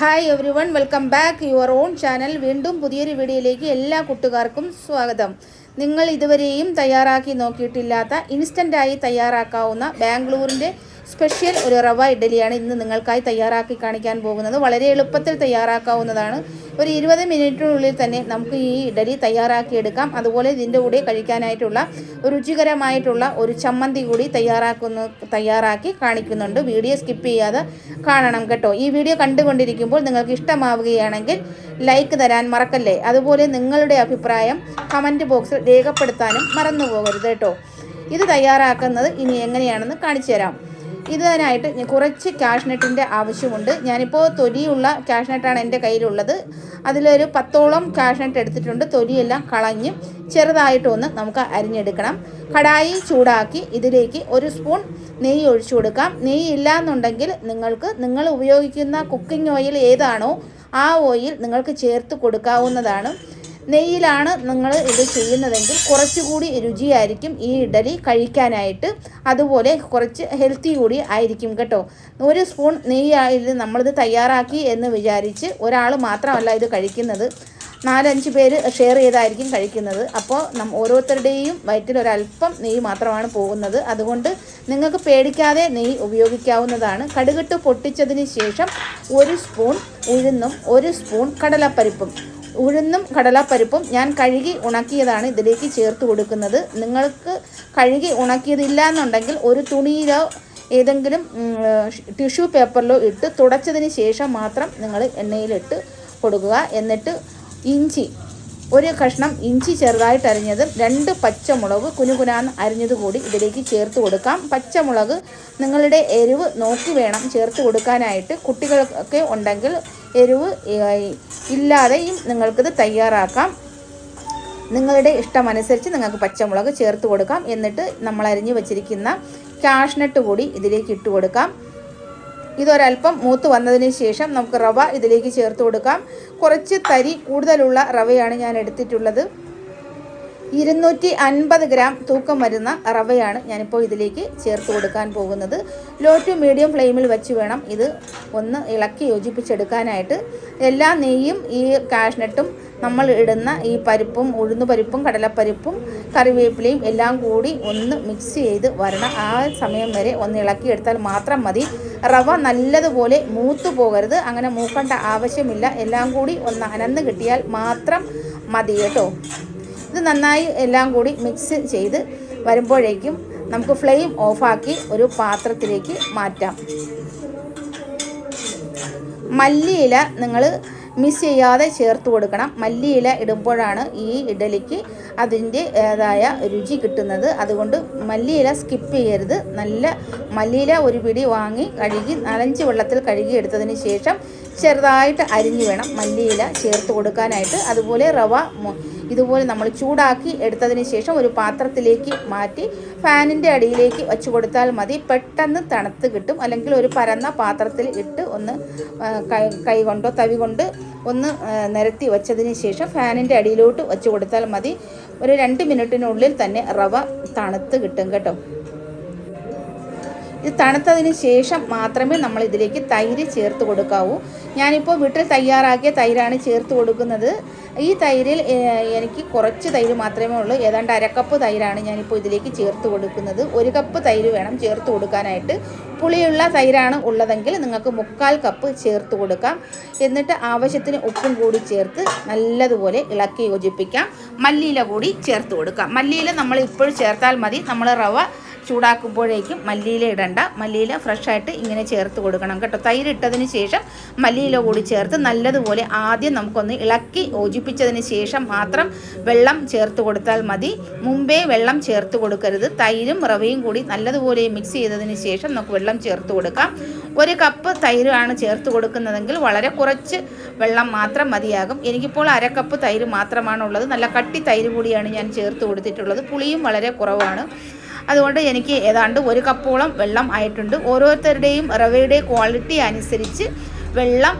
Hi everyone welcome back your own channel വീണ്ടും പുതിയൊരു വീഡിയോയിലേക്ക് എല്ലാ കൂട്ടുകാർക്കും സ്വാഗതം. നിങ്ങൾ ഇതുവരെയും തയ്യാറാക്കി നോക്കിയിട്ടില്ലാത്ത ഇൻസ്റ്റന്റായി തയ്യാറാക്കാവുന്ന ബാംഗ്ലൂരിന്റെ സ്പെഷ്യൽ ഒരു റവ ഇഡ്ഡലിയാണ് ഇന്ന് നിങ്ങൾക്കായി തയ്യാറാക്കി കാണിക്കാൻ പോകുന്നത്. വളരെ എളുപ്പത്തിൽ തയ്യാറാക്കാവുന്നതാണ്. ഒരു ഇരുപത് മിനിറ്റിനുള്ളിൽ തന്നെ നമുക്ക് ഈ ഇഡലി തയ്യാറാക്കിയെടുക്കാം. അതുപോലെ ഇതിന്റെ കൂടെ കഴിക്കാനായിട്ടുള്ള രുചികരമായിട്ടുള്ള ഒരു ചമ്മന്തി കൂടി തയ്യാറാക്കുന്ന തയ്യാറാക്കി കാണിക്കുന്നുണ്ട്. വീഡിയോ സ്കിപ്പ് ചെയ്യാതെ കാണണം കേട്ടോ. ഈ വീഡിയോ കണ്ടുകൊണ്ടിരിക്കുമ്പോൾ നിങ്ങൾക്ക് ഇഷ്ടമാവുകയാണെങ്കിൽ ലൈക്ക് തരാൻ മറക്കല്ലേ? അതുപോലെ നിങ്ങളുടെ അഭിപ്രായം കമന്റ് ബോക്സിൽ രേഖപ്പെടുത്താനും മറന്നു പോകരുത് കേട്ടോ. ഇത് തയ്യാറാക്കുന്നത് ഇനി എങ്ങനെയാണെന്ന് കാണിച്ചു തരാം ഇതിനായിട്ട് കുറച്ച് ക്യാഷ് നെറ്റിന്റെ ആവശ്യമുണ്ട്. ഞാനിപ്പോൾ തൊലിയുള്ള ക്യാഷ് നെറ്റാണ് എന്റെ കയ്യിലുള്ളത്. അതിലൊരു പത്തോളം ക്യാഷ് നെറ്റ് എടുത്തിട്ടുണ്ട്. തൊലിയെല്ലാം കളഞ്ഞ് ചെറുതായിട്ടൊന്ന് നമുക്ക് അരിഞ്ഞെടുക്കണം. കടായി ചൂടാക്കി ഇതിലേക്ക് ഒരു സ്പൂൺ നെയ്യ് ഒഴിച്ചു കൊടുക്കാം. നെയ്യ് ഇല്ല എന്നുണ്ടെങ്കിൽ നിങ്ങൾക്ക് നിങ്ങൾ ഉപയോഗിക്കുന്ന കുക്കിംഗ് ഓയിൽ ഏതാണോ ആ ഓയിൽ നിങ്ങൾക്ക് ചേർത്ത് കൊടുക്കാവുന്നതാണ്. നെയ്യിലാണ് നിങ്ങൾ ഇത് ചെയ്യുന്നതെങ്കിൽ കുറച്ചുകൂടി രുചിയായിരിക്കും ഈ ഇഡലി കഴിക്കാനായിട്ട്. അതുപോലെ കുറച്ച് ഹെൽത്തി കൂടി ആയിരിക്കും കേട്ടോ. ഒരു സ്പൂൺ നെയ്യായിട്ട് നമ്മളിത് തയ്യാറാക്കി എന്ന് വിചാരിച്ച് ഒരാൾ മാത്രമല്ല ഇത് കഴിക്കുന്നത്. നാലഞ്ച് പേര് ഷെയർ ചെയ്തായിരിക്കും കഴിക്കുന്നത്. അപ്പോൾ നം ഓരോരുത്തരുടെയും വയറ്റിൽ ഒരല്പം നെയ്യ് മാത്രമാണ് പോകുന്നത്. അതുകൊണ്ട് നിങ്ങൾക്ക് പേടിക്കാതെ നെയ്യ് ഉപയോഗിക്കാവുന്നതാണ്. കടുകിട്ട് പൊട്ടിച്ചതിന് ശേഷം ഒരു സ്പൂൺ ഉഴുന്നും ഒരു സ്പൂൺ കടലപ്പരിപ്പും. ഉഴുന്നും കടലപ്പരിപ്പും ഞാൻ കഴുകി ഉണക്കിയതാണ് ഇതിലേക്ക് ചേർത്ത് കൊടുക്കുന്നത്. നിങ്ങൾക്ക് കഴുകി ഉണക്കിയതില്ല എന്നുണ്ടെങ്കിൽ ഒരു തുണിയിലോ ഏതെങ്കിലും ടിഷ്യൂ പേപ്പറിലോ ഇട്ട് തുടച്ചതിന് ശേഷം മാത്രം നിങ്ങൾ എണ്ണയിലിട്ട് കൊടുക്കുക. എന്നിട്ട് ഇഞ്ചി ഒരു കഷ്ണം ഇഞ്ചി ചെറുതായിട്ട് അരിഞ്ഞതും രണ്ട് പച്ചമുളക് കുനുകുനാന്ന് അരിഞ്ഞത് കൂടി ഇതിലേക്ക് ചേർത്ത് കൊടുക്കാം. പച്ചമുളക് നിങ്ങളുടെ എരിവ് നോക്കി വേണം ചേർത്ത് കൊടുക്കാനായിട്ട്. കുട്ടികൾക്കൊക്കെ ഉണ്ടെങ്കിൽ എരിവ് ഇല്ലാതെയും നിങ്ങൾക്കിത് തയ്യാറാക്കാം. നിങ്ങളുടെ ഇഷ്ടമനുസരിച്ച് നിങ്ങൾക്ക് പച്ചമുളക് ചേർത്ത് കൊടുക്കാം. എന്നിട്ട് നമ്മൾ അരിഞ്ഞു വെച്ചിരിക്കുന്ന കാഷ്നട്ട് കൂടി ഇതിലേക്ക് ഇട്ട് കൊടുക്കാം. ഇതൊരല്പം മൂത്ത് വന്നതിന് ശേഷം നമുക്ക് റവ ഇതിലേക്ക് ചേർത്ത് കൊടുക്കാം. കുറച്ച് തരി കൂടുതലുള്ള റവയാണ് ഞാൻ എടുത്തിട്ടുള്ളത്. ഇരുന്നൂറ്റി അൻപത് ഗ്രാം തൂക്കം വരുന്ന റവയാണ് ഞാനിപ്പോൾ ഇതിലേക്ക് ചേർത്ത് കൊടുക്കാൻ പോകുന്നത്. ലോ ടു മീഡിയം ഫ്ലെയിമിൽ വെച്ച് വേണം ഇത് ഒന്ന് ഇളക്കി യോജിപ്പിച്ചെടുക്കാനായിട്ട്. എല്ലാ നെയ്യും ഈ കാഷ്നട്ടും നമ്മൾ ഇടുന്ന ഈ പരിപ്പും ഉഴുന്ന് പരിപ്പും കടലപ്പരിപ്പും കറിവേപ്പിലയും എല്ലാം കൂടി ഒന്ന് മിക്സ് ചെയ്ത് വരണം. ആ സമയം വരെ ഒന്ന് ഇളക്കിയെടുത്താൽ മാത്രം മതി. റവ നല്ലതുപോലെ മൂത്തു പോകരുത്. അങ്ങനെ മൂക്കേണ്ട ആവശ്യമില്ല. എല്ലാം കൂടി ഒന്ന് അനന്ന് കിട്ടിയാൽ മാത്രം മതി കേട്ടോ. ഇത് നന്നായി എല്ലാം കൂടി മിക്സ് ചെയ്ത് വരുമ്പോഴേക്കും നമുക്ക് ഫ്ലെയിം ഓഫാക്കി ഒരു പാത്രത്തിലേക്ക് മാറ്റാം. മല്ലിയില നിങ്ങൾ മിസ് ചെയ്യാതെ ചേർത്ത് കൊടുക്കണം. മല്ലിയില ഇടുമ്പോഴാണ് ഈ ഇഡലിക്ക് അതിന്റെ ഏതായ രുചി കിട്ടുന്നത്. അതുകൊണ്ട് മല്ലിയില സ്കിപ്പ് ചെയ്യരുത്. നല്ല മല്ലിയില ഒരു പിടി വാങ്ങി കഴുകി നനഞ്ച് വെള്ളത്തിൽ കഴുകി എടുത്തതിന് ശേഷം ചെറുതായിട്ട് അരിഞ്ഞു വേണം മല്ലിയില ചേർത്ത് കൊടുക്കാനായിട്ട്. അതുപോലെ റവ ഇതുപോലെ നമ്മൾ ചൂടാക്കി എടുത്തതിന് ശേഷം ഒരു പാത്രത്തിലേക്ക് മാറ്റി ഫാനിന്റെ അടിയിലേക്ക് വെച്ച് കൊടുത്താൽ മതി. പെട്ടെന്ന് തണുത്ത് കിട്ടും. അല്ലെങ്കിൽ ഒരു പരന്ന പാത്രത്തിൽ ഇട്ട് ഒന്ന് കൈ കൊണ്ടോ തവി കൊണ്ട് ഒന്ന് നിരത്തി വെച്ചതിന് ശേഷം ഫാനിന്റെ അടിയിലോട്ട് വെച്ച് കൊടുത്താൽ മതി. ഒരു രണ്ട് മിനിറ്റിനുള്ളിൽ തന്നെ റവ തണുത്ത് കിട്ടും കേട്ടോ. ഇത് തണുത്തതിന് ശേഷം മാത്രമേ നമ്മൾ ഇതിലേക്ക് തൈര് ചേർത്ത് കൊടുക്കാവൂ. ഞാനിപ്പോൾ വീട്ടിൽ തയ്യാറാക്കിയ തൈരാണ് ചേർത്ത് കൊടുക്കുന്നത്. ഈ തൈരിൽ എനിക്ക് കുറച്ച് തൈര് മാത്രമേ ഉള്ളൂ. ഏതാണ്ട് അരക്കപ്പ് തൈരാണ് ഞാനിപ്പോൾ ഇതിലേക്ക് ചേർത്ത് കൊടുക്കുന്നത്. ഒരു കപ്പ് തൈര് വേണം ചേർത്ത് കൊടുക്കാനായിട്ട്. പുളിയുള്ള തൈരാണ് ഉള്ളതെങ്കിൽ നിങ്ങൾക്ക് മുക്കാൽ കപ്പ് ചേർത്ത് കൊടുക്കാം. എന്നിട്ട് ആവശ്യത്തിന് ഉപ്പും കൂടി ചേർത്ത് നല്ലതുപോലെ ഇളക്കി യോജിപ്പിക്കാം. മല്ലിയില കൂടി ചേർത്ത് കൊടുക്കാം. മല്ലിയില നമ്മൾ ഇപ്പോൾ ചേർത്താൽ മതി. നമ്മൾ റവ ചൂടാക്കുമ്പോഴേക്കും മല്ലിയില ഇടണ്ട. മല്ലിയില ഫ്രഷായിട്ട് ഇങ്ങനെ ചേർത്ത് കൊടുക്കണം കേട്ടോ. തൈര് ഇട്ടതിന് ശേഷം മല്ലിയില കൂടി ചേർത്ത് നല്ലതുപോലെ ആദ്യം നമുക്കൊന്ന് ഇളക്കി യോജിപ്പിച്ചതിന് ശേഷം മാത്രം വെള്ളം ചേർത്ത് കൊടുത്താൽ മതി. മുമ്പേ വെള്ളം ചേർത്ത് കൊടുക്കരുത്. തൈരും റവയും കൂടി നല്ലതുപോലെ മിക്സ് ചെയ്തതിന് ശേഷം നമുക്ക് വെള്ളം ചേർത്ത് കൊടുക്കാം. ഒരു കപ്പ് തൈരാണ് ചേർത്ത് കൊടുക്കുന്നതെങ്കിൽ വളരെ കുറച്ച് വെള്ളം മാത്രം മതിയാകും. എനിക്കിപ്പോൾ അര കപ്പ് തൈര് മാത്രമാണ് ഉള്ളത് നല്ല കട്ടി തൈര് കൂടിയാണ് ഞാൻ ചേർത്ത് കൊടുത്തിട്ടുള്ളത്. പുളിയും വളരെ കുറവാണ്. അതുകൊണ്ട് എനിക്ക് ഏതാണ്ട് ഒരു കപ്പോളം വെള്ളം ആയിട്ടുണ്ട്. ഓരോരുത്തരുടെയും റവയുടെ ക്വാളിറ്റി അനുസരിച്ച് വെള്ളം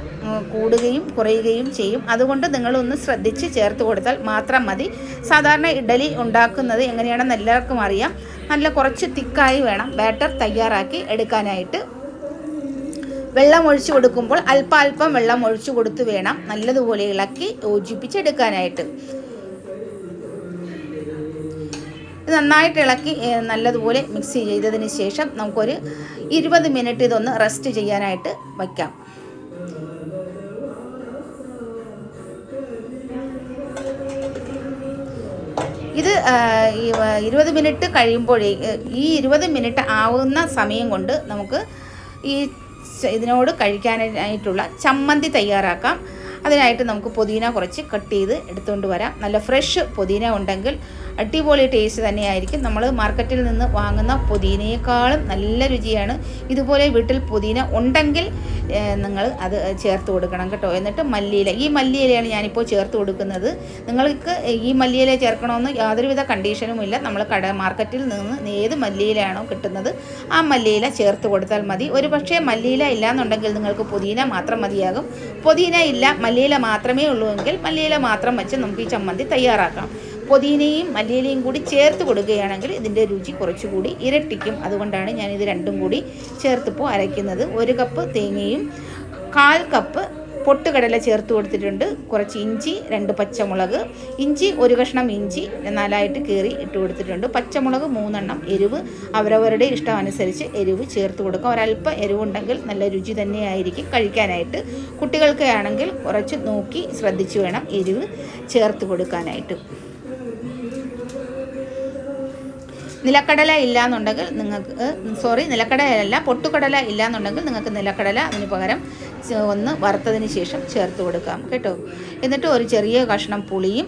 കൂടുകയും കുറയുകയും ചെയ്യും. അതുകൊണ്ട് നിങ്ങളൊന്ന് ശ്രദ്ധിച്ച് ചേർത്ത് കൊടുത്താൽ മാത്രം മതി. സാധാരണ ഇഡലി ഉണ്ടാക്കുന്നത് എങ്ങനെയാണെന്ന് എല്ലാവർക്കും അറിയാം. നല്ല കുറച്ച് തിക്കായി വേണം ബാറ്റർ തയ്യാറാക്കി എടുക്കാനായിട്ട്. വെള്ളം ഒഴിച്ചു കൊടുക്കുമ്പോൾ അല്പാൽപ്പം വെള്ളം ഒഴിച്ചു കൊടുത്ത് വേണം നല്ലതുപോലെ ഇളക്കി യോജിപ്പിച്ചെടുക്കാനായിട്ട് ഇത് നന്നായിട്ട് ഇളക്കി നല്ലതുപോലെ മിക്സ് ചെയ്തതിന് ശേഷം നമുക്കൊരു ഇരുപത് മിനിറ്റ് ഇതൊന്ന് റെസ്റ്റ് ചെയ്യാനായിട്ട് വയ്ക്കാം. ഇത് ഇരുപത് മിനിറ്റ് കഴിയുമ്പോഴേ ഈ ഇരുപത് മിനിറ്റ് ആവുന്ന സമയം കൊണ്ട് നമുക്ക് ഈ ഇതിനോട് കഴിക്കാനായിട്ടുള്ള ചമ്മന്തി തയ്യാറാക്കാം. അതിനായിട്ട് നമുക്ക് പുതിന കുറച്ച് കട്ട് ചെയ്ത് എടുത്തുകൊണ്ട് വരാം. നല്ല ഫ്രഷ് പുതിന ഉണ്ടെങ്കിൽ അടിപൊളി ടേസ്റ്റ് തന്നെയായിരിക്കും. നമ്മൾ മാർക്കറ്റിൽ നിന്ന് വാങ്ങുന്ന പുതിനയേക്കാളും നല്ല രുചിയാണ്. ഇതുപോലെ വീട്ടിൽ പുതിന ഉണ്ടെങ്കിൽ നിങ്ങൾ അത് ചേർത്ത് കൊടുക്കണം കേട്ടോ. എന്നിട്ട് മല്ലിയില. ഈ മല്ലിയിലയാണ് ഞാനിപ്പോൾ ചേർത്ത് കൊടുക്കുന്നത്. നിങ്ങൾക്ക് ഈ മല്ലിയില ചേർക്കണമെന്ന് യാതൊരുവിധ കണ്ടീഷനും ഇല്ല. നമ്മൾ കട മാർക്കറ്റിൽ നിന്ന് ഏത് മല്ലിയിലയാണോ കിട്ടുന്നത് ആ മല്ലിയില ചേർത്ത് കൊടുത്താൽ മതി. ഒരു പക്ഷേ മല്ലിയില ഇല്ലാന്നുണ്ടെങ്കിൽ നിങ്ങൾക്ക് പുതിന മാത്രം മതിയാകും. പുതിന ഇല്ല മല്ലിയില മാത്രമേ ഉള്ളൂ എങ്കിൽ മല്ലിയില മാത്രം വെച്ച് നമുക്ക് ഈ ചമ്മന്തി തയ്യാറാക്കാം. പുതിനയും മല്ലിയിലയും കൂടി ചേർത്ത് കൊടുക്കുകയാണെങ്കിൽ ഇതിന്റെ രുചി കുറച്ചുകൂടി ഇരട്ടിക്കും. അതുകൊണ്ടാണ് ഞാൻ ഇത് രണ്ടും കൂടി ചേർത്തിപ്പോൾ അരയ്ക്കുന്നത്. ഒരു കപ്പ് തേങ്ങയും കാൽ കപ്പ് പൊട്ടുകടല ചേർത്ത് കൊടുത്തിട്ടുണ്ട്. കുറച്ച് ഇഞ്ചി രണ്ട് പച്ചമുളക്. ഇഞ്ചി ഒരു കഷ്ണം ഇഞ്ചി നാലായിട്ട് കീറി ഇട്ട് കൊടുത്തിട്ടുണ്ട്. പച്ചമുളക് മൂന്നെണ്ണം എരിവ് അവരവരുടെ ഇഷ്ടം അനുസരിച്ച് എരിവ് ചേർത്ത് കൊടുക്കുക ഒരല്പം എരിവുണ്ടെങ്കിൽ നല്ല രുചി തന്നെയായിരിക്കും കഴിക്കാനായിട്ട്. കുട്ടികൾക്ക് ആണെങ്കിൽ കുറച്ച് നോക്കി ശ്രദ്ധിച്ച് വേണം എരിവ് ചേർത്ത് കൊടുക്കാനായിട്ട്. നിലക്കടല ഇല്ലാന്നുണ്ടെങ്കിൽ നിങ്ങൾക്ക് സോറി നിലക്കടലയല്ല പൊട്ടുകടല ഇല്ലാന്നുണ്ടെങ്കിൽ നിങ്ങൾക്ക് നിലക്കടല അതിന് പകരം ഒന്ന് വറുത്തതിന് ശേഷം ചേർത്ത് കൊടുക്കാം കേട്ടോ. എന്നിട്ട് ഒരു ചെറിയ കഷ്ണം പുളിയും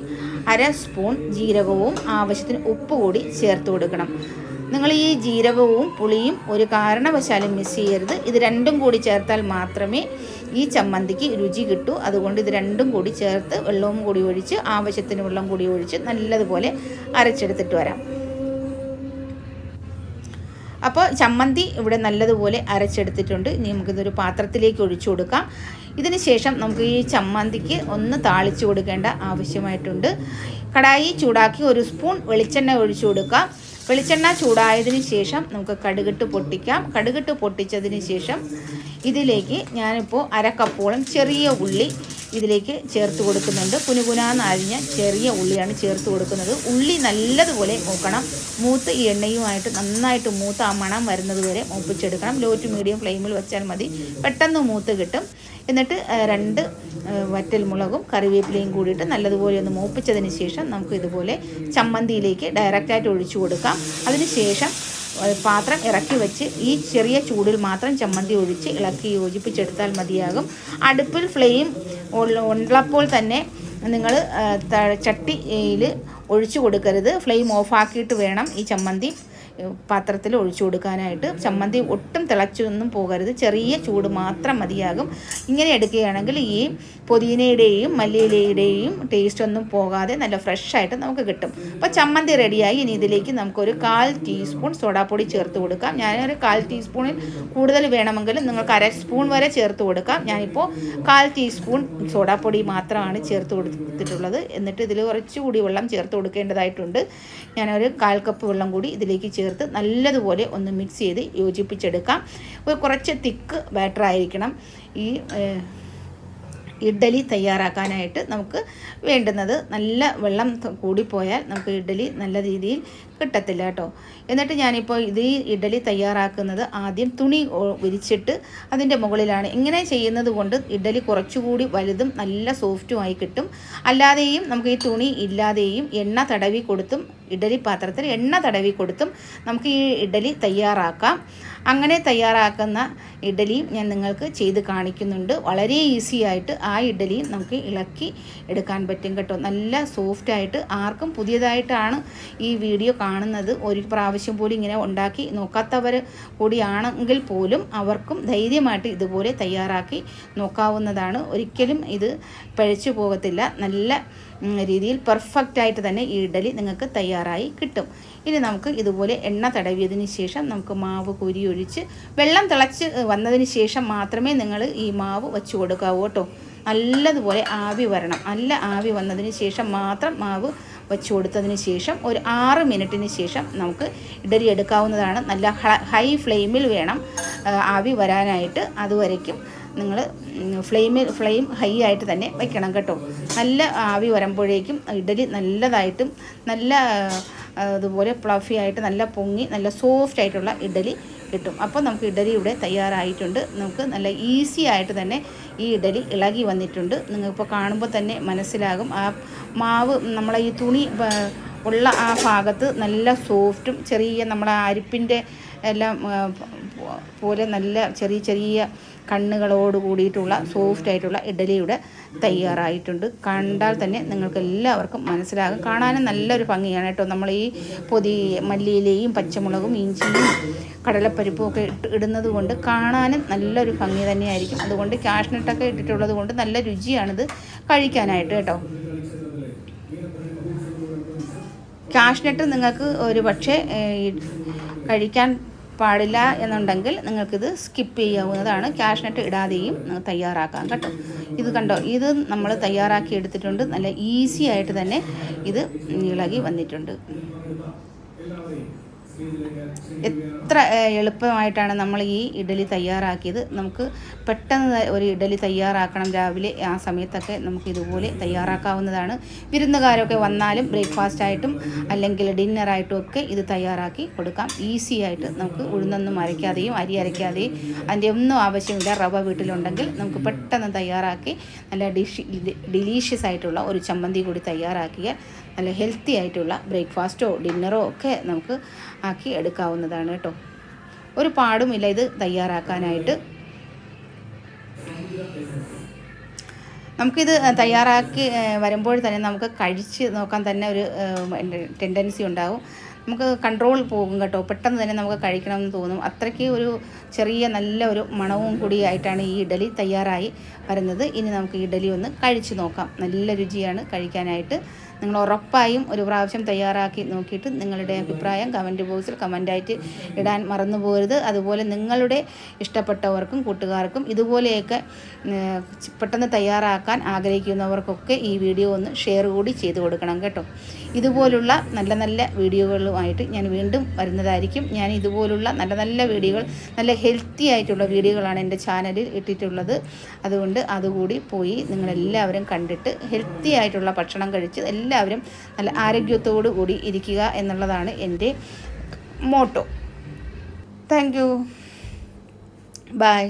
അര സ്പൂൺ ജീരകവും ആവശ്യത്തിന് ഉപ്പ് കൂടി ചേർത്ത് കൊടുക്കണം. നിങ്ങൾ ഈ ജീരകവും പുളിയും ഒരു കാരണവശാലും മിസ് ചെയ്യരുത്. ഇത് രണ്ടും കൂടി ചേർത്താൽ മാത്രമേ ഈ ചമ്മന്തിക്ക് രുചി കിട്ടൂ. അതുകൊണ്ട് ഇത് രണ്ടും കൂടി ചേർത്ത് വെള്ളവും കൂടി ഒഴിച്ച് ആവശ്യത്തിന് വെള്ളം കൂടി ഒഴിച്ച് നല്ലതുപോലെ അരച്ചെടുത്തിട്ട് വരാം. അപ്പോൾ ചമ്മന്തി ഇവിടെ നല്ലതുപോലെ അരച്ചെടുത്തിട്ടുണ്ട്. ഇനി നമുക്കിതൊരു പാത്രത്തിലേക്ക് ഒഴിച്ചു കൊടുക്കാം. ഇതിന് ശേഷം നമുക്ക് ഈ ചമ്മന്തിക്ക് ഒന്ന് താളിച്ചു കൊടുക്കേണ്ട ആവശ്യമായിട്ടുണ്ട്. കടായി ചൂടാക്കി ഒരു സ്പൂൺ വെളിച്ചെണ്ണ ഒഴിച്ചു കൊടുക്കാം. വെളിച്ചെണ്ണ ചൂടായതിന് ശേഷം നമുക്ക് കടുകിട്ട് പൊട്ടിക്കാം. കടുകിട്ട് പൊട്ടിച്ചതിന് ശേഷം ഇതിലേക്ക് ഞാനിപ്പോൾ അര ചെറിയ ഉള്ളി ഇതിലേക്ക് ചേർത്ത് കൊടുക്കുന്നുണ്ട്. കുനുകുനാന്ന് അരിഞ്ഞ ചെറിയ ഉള്ളിയാണ് ചേർത്ത് കൊടുക്കുന്നത്. ഉള്ളി നല്ലതുപോലെ മൂക്കണം. മൂത്ത് ഈ എണ്ണയുമായിട്ട് നന്നായിട്ട് മൂത്ത് ആ മണം വരുന്നത് വരെ മൂപ്പിച്ചെടുക്കണം. ലോ ടു മീഡിയം ഫ്ലെയിമിൽ വെച്ചാൽ മതി. പെട്ടെന്ന് മൂത്ത് കിട്ടും. എന്നിട്ട് രണ്ട് വറ്റൽമുളകും വറ്റൽ മുളകും കറിവേപ്പിലയും കൂടിയിട്ട് നല്ലതുപോലെ ഒന്ന് മൂപ്പിച്ചതിന് ശേഷം നമുക്ക് ഇതുപോലെ ചമ്മന്തിയിലേക്ക് ഡയറക്റ്റായിട്ട് ഒഴിച്ചു കൊടുക്കാം. അതിന് ശേഷം പാത്രം ഇറക്കി വെച്ച് ഈ ചെറിയ ചൂടിൽ മാത്രം ചമ്മന്തി ഒഴിച്ച് ഇളക്കി യോജിപ്പിച്ചെടുത്താൽ മതിയാകും. അടുപ്പിൽ ഫ്ലെയിം ഉള്ള- ഉള്ളപ്പോൾ തന്നെ നിങ്ങൾ ചട്ടിയിൽ ഒഴിച്ചു കൊടുക്കരുത്. ഫ്ലെയിം ഓഫാക്കിയിട്ട് വേണം ഈ ചമ്മന്തി. പാത്രത്തിൽ ഒഴിച്ചു കൊടുക്കാനായിട്ട് ചമ്മന്തി ഒട്ടും തിളച്ചൊന്നും പോകരുത്. ചെറിയ ചൂട് മാത്രം മതിയാകും. ഇങ്ങനെ എടുക്കുകയാണെങ്കിൽ ഈ പുതിനയുടെയും മല്ലിയിലയുടെയും ടേസ്റ്റ് ഒന്നും പോകാതെ നല്ല ഫ്രഷായിട്ട് നമുക്ക് കിട്ടും. അപ്പോൾ ചമ്മന്തി റെഡിയായി ഇനി ഇതിലേക്ക് നമുക്കൊരു കാൽ ടീസ്പൂൺ സോഡാപ്പൊടി ചേർത്ത് കൊടുക്കാം. ഞാനൊരു കാൽ ടീസ്പൂണിൽ കൂടുതൽ വേണമെങ്കിൽ നിങ്ങൾക്ക് അര സ്പൂൺ വരെ ചേർത്ത് കൊടുക്കാം. ഞാനിപ്പോൾ കാൽ ടീസ്പൂൺ സോഡാപ്പൊടി മാത്രമാണ് ചേർത്ത് കൊടുത്തിട്ടുള്ളത്. എന്നിട്ട് ഇതിൽ കുറച്ചുകൂടി വെള്ളം ചേർത്ത് കൊടുക്കേണ്ടതായിട്ടുണ്ട്. ഞാനൊരു കാൽ കപ്പ് വെള്ളം കൂടി ഇതിലേക്ക് ചേർത്ത് നല്ലതുപോലെ ഒന്ന് മിക്സ് ചെയ്ത് യോജിപ്പിച്ചെടുക്കാം. കുറച്ച് തിക്ക് ബാറ്റർ ആയിരിക്കണം. ഈ ഇഡ്ഡലി തയ്യാറാക്കാനായിട്ട് നമുക്ക് വേണ്ടുന്നത് നല്ല വെള്ളം കൂടിപ്പോയാൽ നമുക്ക് ഇഡ്ഡലി നല്ല രീതിയിൽ കിട്ടത്തില്ല കേട്ടോ. എന്നിട്ട് ഞാനിപ്പോൾ ഇത് ഈ ഇഡ്ഡലി തയ്യാറാക്കുന്നത് ആദ്യം തുണി വിരിച്ചിട്ട് അതിന്റെ മുകളിലാണ്. ഇങ്ങനെ ചെയ്യുന്നത് കൊണ്ട് ഇഡ്ഡലി കുറച്ചുകൂടി വലുതും നല്ല സോഫ്റ്റുമായി കിട്ടും. അല്ലാതെയും നമുക്ക് ഈ തുണി ഇല്ലാതെയും എണ്ണ തടവി കൊടുത്തും ഇഡലി പാത്രത്തിൽ എണ്ണ തടവി കൊടുത്തും നമുക്ക് ഈ ഇഡലി തയ്യാറാക്കാം. അങ്ങനെ തയ്യാറാക്കുന്ന ഇഡലിയും ഞാൻ നിങ്ങൾക്ക് ചെയ്ത് കാണിക്കുന്നുണ്ട്. വളരെ ഈസി ആയിട്ട് ആ ഇഡലിയും നമുക്ക് ഇളക്കി എടുക്കാൻ പറ്റും കേട്ടോ. നല്ല സോഫ്റ്റ് ആയിട്ട് ആർക്കും പുതിയതായിട്ടാണ് ഈ വീഡിയോ കാണുന്നത്. ഒരു പ്രാവശ്യം പോലും ഇങ്ങനെ ഉണ്ടാക്കി നോക്കാത്തവർ കൂടിയാണെങ്കിൽ പോലും അവർക്കും ധൈര്യമായിട്ട് ഇതുപോലെ തയ്യാറാക്കി നോക്കാവുന്നതാണ്. ഒരിക്കലും ഇത് പഴച്ചു പോകത്തില്ല. നല്ല രീതിയിൽ പെർഫെക്റ്റ് ആയിട്ട് തന്നെ ഈ ഇഡലി നിങ്ങൾക്ക് തയ്യാറായി കിട്ടും. ഇനി നമുക്ക് ഇതുപോലെ എണ്ണ തടവിയതിന് ശേഷം നമുക്ക് മാവ് കുരി ഒഴിച്ച് വെള്ളം തിളച്ച് വന്നതിന് ശേഷം മാത്രമേ നിങ്ങൾ ഈ മാവ് വെച്ച് കൊടുക്കാവൂ കേട്ടോ. നല്ലതുപോലെ ആവി വരണം. നല്ല ആവി വന്നതിന് ശേഷം മാത്രം മാവ് വെച്ച് കൊടുത്തതിന് ശേഷം ഒരു ആറ് മിനിറ്റിന് ശേഷം നമുക്ക് ഇഡലി എടുക്കാവുന്നതാണ്. നല്ല ഹൈ ഫ്ലെയിമിൽ വേണം ആവി വരാനായിട്ട്. അതുവരയ്ക്കും നിങ്ങൾ ഫ്ലെയിമിൽ ഫ്ലെയിം ഹൈ ആയിട്ട് തന്നെ വയ്ക്കണം കേട്ടോ. നല്ല ആവി വരുമ്പോഴേക്കും ഇഡലി നല്ലതായിട്ടും നല്ല അതുപോലെ പ്ലഫി ആയിട്ട് നല്ല പൊങ്ങി നല്ല സോഫ്റ്റ് ആയിട്ടുള്ള ഇഡലി കിട്ടും. അപ്പോൾ നമുക്ക് ഇഡലി ഇവിടെ തയ്യാറായിട്ടുണ്ട്. നമുക്ക് നല്ല ഈസി ആയിട്ട് തന്നെ ഈ ഇഡലി ഇളകി വന്നിട്ടുണ്ട്. നിങ്ങൾക്കിപ്പോൾ കാണുമ്പോൾ തന്നെ മനസ്സിലാകും. ആ മാവ് നമ്മളെ ഈ തുണി ഉള്ള ആ ഭാഗത്ത് നല്ല സോഫ്റ്റും ചെറിയ നമ്മളെ അരിപ്പിന്റെ എല്ലാം പോലെ നല്ല ചെറിയ ചെറിയ കണ്ണുകളോട് കൂടിയിട്ടുള്ള സോഫ്റ്റ് ആയിട്ടുള്ള ഇഡലിയുടെ തയ്യാറായിട്ടുണ്ട്. കണ്ടാൽ തന്നെ നിങ്ങൾക്ക് എല്ലാവർക്കും മനസ്സിലാകും. കാണാനും നല്ലൊരു ഭംഗിയാണ് കേട്ടോ. നമ്മൾ ഈ പൊതി മല്ലിയിലയും പച്ചമുളകും ഇഞ്ചിയും കടലപ്പരിപ്പും ഒക്കെ ഇട്ട് ഇടുന്നത് കൊണ്ട് കാണാനും നല്ലൊരു ഭംഗി തന്നെയായിരിക്കും. അതുകൊണ്ട് കാഷ്നട്ടൊക്കെ ഇട്ടിട്ടുള്ളത് കൊണ്ട് നല്ല രുചിയാണിത് കഴിക്കാനായിട്ട് കേട്ടോ. കാഷ്നട്ട് നിങ്ങൾക്ക് ഒരു പക്ഷേ കഴിക്കാൻ പാടില്ല എന്നുണ്ടെങ്കിൽ നിങ്ങൾക്കിത് സ്കിപ്പ് ചെയ്യാവുന്നതാണ്. കാഷ്നട്ട് ഇടാതെയും നിങ്ങൾക്ക് തയ്യാറാക്കാം കേട്ടോ ഇത് കണ്ടോ? ഇത് നമ്മൾ തയ്യാറാക്കി എടുത്തിട്ടുണ്ട്. നല്ല ഈസി ആയിട്ട് തന്നെ ഇത് ഇളകി വന്നിട്ടുണ്ട്. എത്ര എളുപ്പമായിട്ടാണ് നമ്മൾ ഈ ഇഡലി തയ്യാറാക്കിയത്? നമുക്ക് പെട്ടെന്ന് ഒരു ഇഡലി തയ്യാറാക്കണം രാവിലെ ആ സമയത്തൊക്കെ നമുക്ക് ഇതുപോലെ തയ്യാറാക്കാവുന്നതാണ്. വിരുന്നുകാരൊക്കെ വന്നാലും ബ്രേക്ക്ഫാസ്റ്റ് ആയിട്ടും അല്ലെങ്കിൽ ഡിന്നറായിട്ടും ഒക്കെ ഇത് തയ്യാറാക്കി കൊടുക്കാം. ഈസി ആയിട്ട് നമുക്ക് ഉഴുന്നൊന്നും അരയ്ക്കാതെയും അരി അരയ്ക്കാതെയും അതിന്റെ ഒന്നും ആവശ്യമില്ല റവ വീട്ടിലുണ്ടെങ്കിൽ നമുക്ക് പെട്ടെന്ന് തയ്യാറാക്കി നല്ല ഡിഷ് ഡിലീഷ്യസ് ആയിട്ടുള്ള ഒരു ചമ്മന്തി കൂടി തയ്യാറാക്കിയാൽ നല്ല ഹെൽത്തി ആയിട്ടുള്ള ബ്രേക്ക്ഫാസ്റ്റോ ഡിന്നറോ ഒക്കെ നമുക്ക് ആക്കി എടുക്കാവുന്നതാണ് കേട്ടോ. ഒരു പാടുമില്ല ഇത് തയ്യാറാക്കാനായിട്ട്. നമുക്കിത് തയ്യാറാക്കി വരുമ്പോൾ തന്നെ നമുക്ക് കഴിച്ച് നോക്കാൻ തന്നെ ഒരു ടെൻഡൻസി ഉണ്ടാവും. നമുക്ക് കൺട്രോൾ പോകും കേട്ടോ. പെട്ടെന്ന് തന്നെ നമുക്ക് കഴിക്കണമെന്ന് തോന്നും. അത്രയ്ക്ക് ഒരു ചെറിയ നല്ല ഒരു മണവും കൂടിയായിട്ടാണ് ഈ ഇഡലി തയ്യാറായി വരുന്നത്. ഇനി നമുക്ക് ഇഡലി ഒന്ന് കഴിച്ച് നോക്കാം. നല്ല രുചിയാണ് കഴിക്കാനായിട്ട്. നിങ്ങൾ ഉറപ്പായും ഒരു പ്രാവശ്യം തയ്യാറാക്കി നോക്കിയിട്ട് നിങ്ങളുടെ അഭിപ്രായം കമന്റ് ബോക്സിൽ കമന്റായിട്ട് ഇടാൻ മറന്നു പോകരുത്. അതുപോലെ നിങ്ങളുടെ ഇഷ്ടപ്പെട്ടവർക്കും കൂട്ടുകാർക്കും ഇതുപോലെയൊക്കെ പെട്ടെന്ന് തയ്യാറാക്കാൻ ആഗ്രഹിക്കുന്നവർക്കൊക്കെ ഈ വീഡിയോ ഒന്ന് ഷെയർ കൂടി ചെയ്തു കൊടുക്കണം കേട്ടോ. ഇതുപോലുള്ള നല്ല നല്ല വീഡിയോകളുമായിട്ട് ഞാൻ വീണ്ടും വരുന്നതായിരിക്കും. ഞാൻ ഇതുപോലുള്ള നല്ല നല്ല വീഡിയോകൾ നല്ല ഹെൽത്തി ആയിട്ടുള്ള വീഡിയോകളാണ് എന്റെ ചാനലിൽ ഇട്ടിട്ടുള്ളത്. അതുകൊണ്ട് അതുകൂടി പോയി നിങ്ങളെല്ലാവരും കണ്ടിട്ട് ഹെൽത്തി ആയിട്ടുള്ള ഭക്ഷണം കഴിച്ച് എല്ലാവരും നല്ല ആരോഗ്യത്തോടു കൂടി ഇരിക്കുക എന്നുള്ളതാണ് എന്റെ മോട്ടോ. Thank you. ബൈ.